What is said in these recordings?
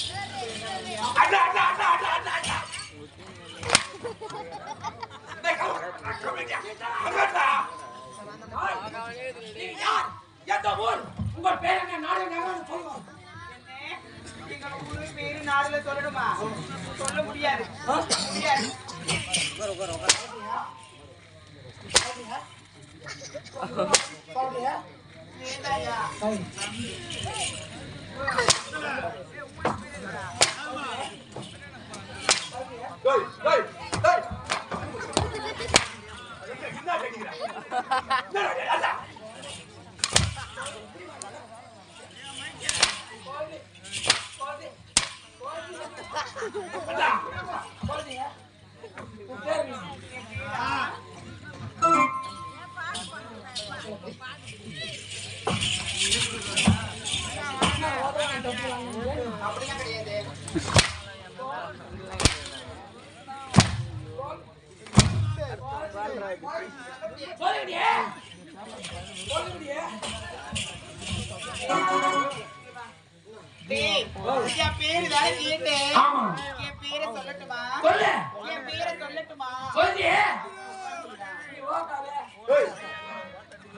அண்ணா, அண்ணா, அண்ணா, அண்ணா, அண்ணா, அண்ணா. டேய், கவலை, கவலைங்க. அண்ணா. நீங்க யார்? எந்த ஊர்? உங்கள் பேர் என்ன நாடு நகரம் சொல்லுங்க எங்க ஊரு பேரு நாடுல சொல்லணுமா சொல்ல முடியாது முடியாது ஏதாயா? டேய், டேய், டேய். என்ன சொல்லட்டுமா சொல்லு. என் பேரை சொல்லட்டுமா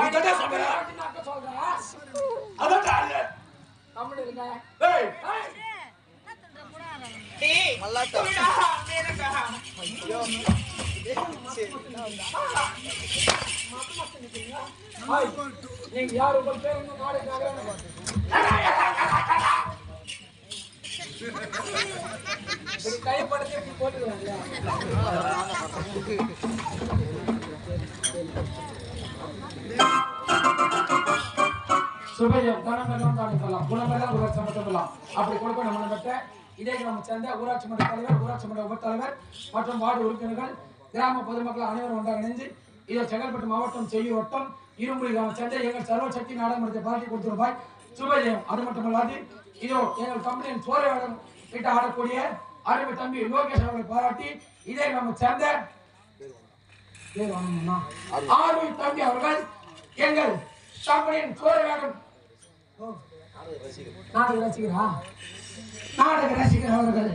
இதான்டா செமையா. அதான்டா அது. டேய், டேய், சொல்லுடா, வேணும்டா. நீங்க யாரு? உங்கள் பேர் என்ன? நாடு நகரம் இப்படி கைப்படுத்தி இப்படி போட்டுக்கிறாங்க சுபஜம் தனமெல்லாம் தானிக்கலாம் குணமெல்லாம் ஊராட்சி மட்டும் அப்படி கொடுக்க நம்ம பெற்ற. இதே கிராம சேர்ந்த ஊராட்சி மன்ற தலைவர் ஊராட்சி மன்ற உபத்தலைவர் மற்றும் வார்டு உறுப்பினர்கள் கிராம பொதுமக்கள் அனைவரும் ஒன்றாக இணைந்து இதை செங்கல்பட்டு மாவட்டம் செய்யூர் வட்டம் இருமுறை கிராம சேர்ந்த எங்கள் சர்வசக்தி நாடாளுமன்றத்தை பாராட்டி கொடுத்து ரூபாய் சுபஜயம் அது மட்டுமல்லாது இதோ எங்கள் கம்பெனியின் சோழவேடம் கிட்ட ஆடக்கூடிய அருமை தம்பி லோகேஷ் அவர்களை பாராட்டி இதே கிராமம் சேர்ந்த ஆர்வி தம்பி அவர்கள் எங்கள் சாப்பிடின் சோழவேடம் ஓ, நாடக ரசிகரா? நாடக ரசிகர் அவர்கள்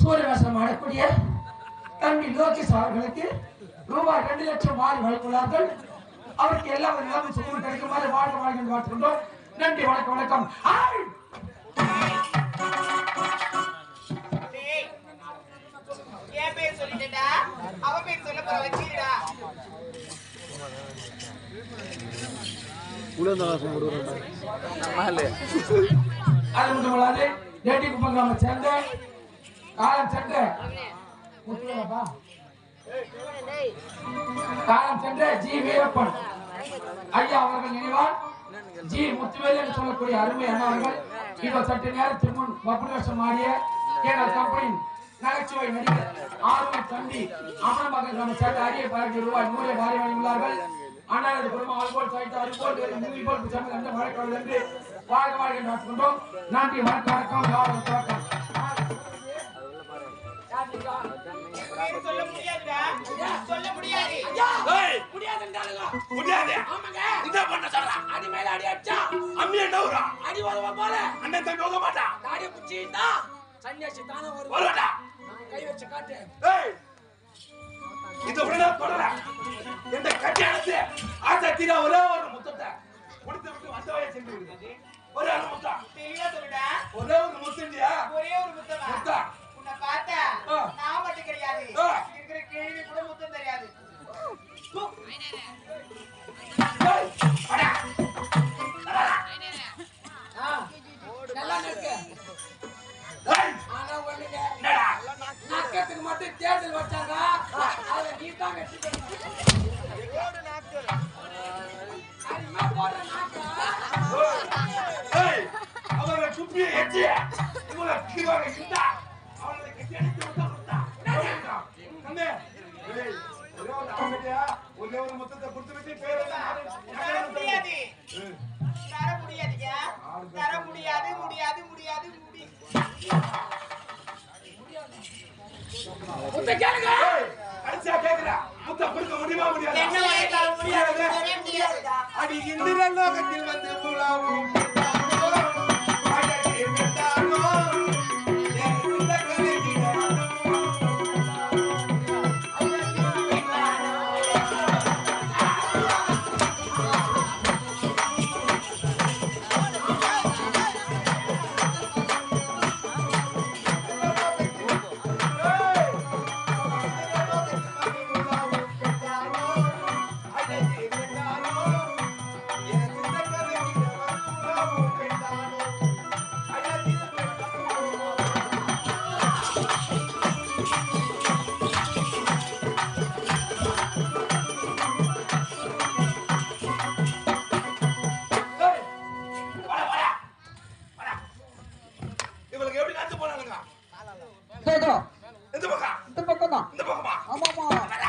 சூரியவாசனம் ஆடக்கூடிய தம்பி லோகேஷ் அவர்களுக்கு ரூபாய் ரெண்டு லட்சம் வாரி வழங்குள்ளார்கள் அவருக்கு எல்லா விதமான சுகம் கிடைக்குமாறு வாழ்க வாழ்கின்ற நன்றி வணக்கம் வணக்கம். சொல்லிட்டேன்டா அவன் பேர் சொல்ல போற வச்சிருடா அது மட்டுமல்லாது ஏடி குப்பம் கிராம சேர்ந்த காலம் சென்ற முத்துவேலப்பா காலம் சென்ற ஜி வீரப்பன். ஐயா அவர்கள் நினைவால் ஜி முத்துவேல் என்று சொல்லக்கூடிய அருமை அண்ணா அவர்கள் சற்று நேரத்திற்கு முன் வப்புநேசம் ஆடிய கேரள கம்பெனியின் நகைச்சுவை நடிகர் ஆர்வ தம்பி அமரமகன் கிராம சேர்ந்த அரிய பலக்கு ரூபாய் நூறை வாரி வழங்கியுள்ளார்கள். அண்ணாரது குடும்பம் அதுபோல் சாய்த்து அதுபோல் மூவி போல் சேர்ந்து அந்த வழக்காடு என்று வாழ்க வாழ்க நாட்டு கொண்டோம் நன்றி வணக்கம் வணக்கம் யாரும் பேர் சொல்ல முடியாதுடா சொல்ல முடியாது? முடியாது. ஆமாங்க. பண்ண அடி மேல அடி அடிச்சா? அம்மி என்ன அடி வருவா போல. அண்ணன் தம்பி போக மாட்டான் தாடிய குச்சிட்டா சன்னியாசி தானே வருவா வருவாடா நான் கை வச்சு காட்டு. ஏய் இது உடனே தொடர இந்த கல்யாணத்து ஆசை தீரா ஒரே ஒரு முத்தத்தை கொடுத்து விட்டு வந்தவையை சென்று விடுங்க ஒரே ஒரு முத்தம். தெளிவா சொல்லுடா ஒரே ஒரு முத்தத்தை கொடுத்து விட்டு பேர் அடி வந்து உலாவும் Momo.